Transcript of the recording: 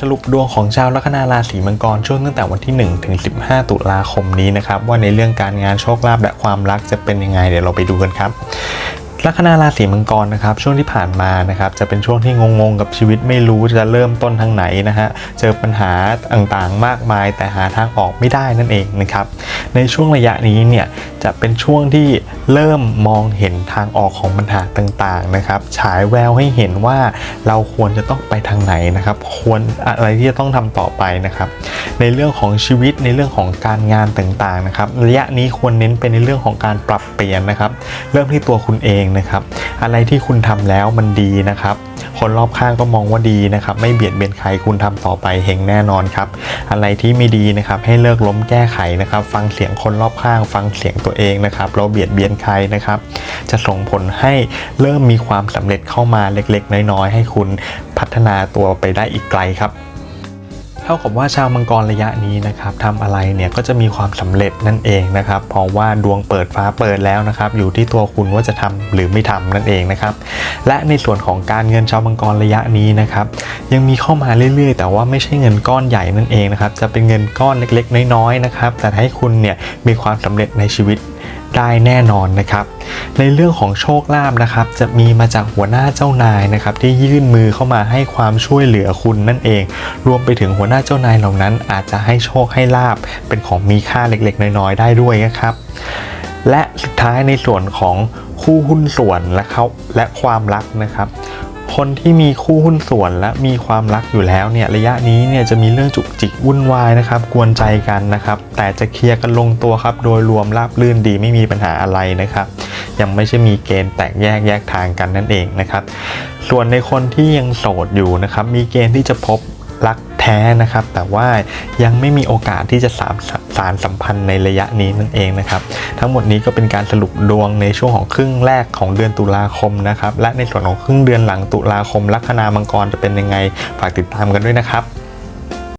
สรุปดวงของชาวลัคนาราศีมังกรช่วงตั้งแต่วันที่ 1 ถึง 15 ตุลาคมนี้นะครับ ว่าในเรื่องการงานโชคลาภและความรักจะเป็นยังไง เดี๋ยวเราไปดูกันครับ ลัคนาราศีมังกรนะครับช่วงที่ผ่านมานะครับจะเป็นช่วงที่งงๆกับชีวิตไม่รู้จะเริ่มต้นทางไหนนะฮะเจอปัญหาต่างๆมากมาย แต่หาทางออกไม่ได้นั่นเองนะครับในช่วงระยะนี้เนี่ยจะเป็นช่วงที่เริ่มมองเห็นทางออกของปัญหาต่างๆนะครับฉายแววให้เห็นว่าเราควรจะต้องไปทางไหนนะครับควรอะไรที่จะต้องทำต่อไปนะครับในเรื่องของชีวิตในเรื่องของการงานต่างๆนะครับระยะนี้ควรเน้นไปในเรื่องของการปรับเปลี่ยนนะครับเริ่มที่ตัวคุณเองนะครับ อะไรที่คุณทำแล้วมันดีนะครับ คนรอบข้างก็มองว่าดีนะครับ ไม่เบียดเบียนใครคุณทำต่อไปเฮงแน่นอนครับ อะไรที่ไม่ดีนะครับ ให้เลิกล้มแก้ไขนะครับ ฟังเสียงคนรอบข้าง ฟังเสียงตัวเองนะครับ เราเบียดเบียนใครนะครับ จะส่งผลให้เริ่มมีความสำเร็จเข้ามาเล็กๆ น้อยๆ ให้คุณพัฒนาตัวไปได้อีกไกลครับ ท่ากับว่าชาวมังกรระยะนี้นะครับทำอะไรเนี่ยก็จะมีความสำเร็จนั่นเองนะครับเพราะว่าดวงเปิดฟ้าเปิดแล้วนะครับอยู่ที่ตัวคุณว่าจะทำหรือไม่ทำนั่นเองนะครับและในส่วนของการเงินชาวมังกรระยะนี้นะครับยังมีเข้ามาเรื่อยๆ แต่ว่าไม่ใช่เงินก้อนใหญ่นั่นเองนะครับจะเป็นเงินก้อนเล็กๆ น้อยๆนะครับแต่ให้คุณเนี่ยมีความสำเร็จในชีวิตได้แน่นอนนะครับ ในเรื่องของโชคลาภนะครับ จะมีมาจากหัวหน้าเจ้านายนะครับ ที่ยื่นมือเข้ามาให้ความช่วยเหลือคุณนั่นเอง รวมไปถึงหัวหน้าเจ้านายเหล่านั้น อาจจะให้โชคให้ลาบเป็นของมีค่าเล็กๆ น้อยๆ ได้ด้วยนะครับ และสุดท้ายในส่วนของคู่หุ้นส่วนและเขาและความรักนะครับ คนที่มีคู่หุ้นส่วนและมีความรักอยู่แล้วเนี่ยระยะนี้เนี่ยจะมีเรื่องจุกจิกวุ่นวายนะครับ กวนใจกันนะครับ แต่จะเคลียร์กันลงตัวครับ โดยรวมราบรื่นดีไม่มีปัญหาอะไรนะครับ ยังไม่ใช่มีเกณฑ์แตกแยกแยกทางกันนั่นเองนะครับ ส่วนในคนที่ยังโสดอยู่นะครับ มีเกณฑ์ที่จะพบรัก แท้นะครับ แต่ว่ายังไม่มีโอกาสที่จะสามสารสัมพันธ์ในระยะนี้นั่นเองนะครับ ทั้งหมดนี้ก็เป็นการสรุปดวงในช่วงของครึ่งแรกของเดือนตุลาคมนะครับ และในส่วนของครึ่งเดือนหลังตุลาคมลัคนามังกรจะเป็นยังไงฝากติดตามกันด้วยนะครับ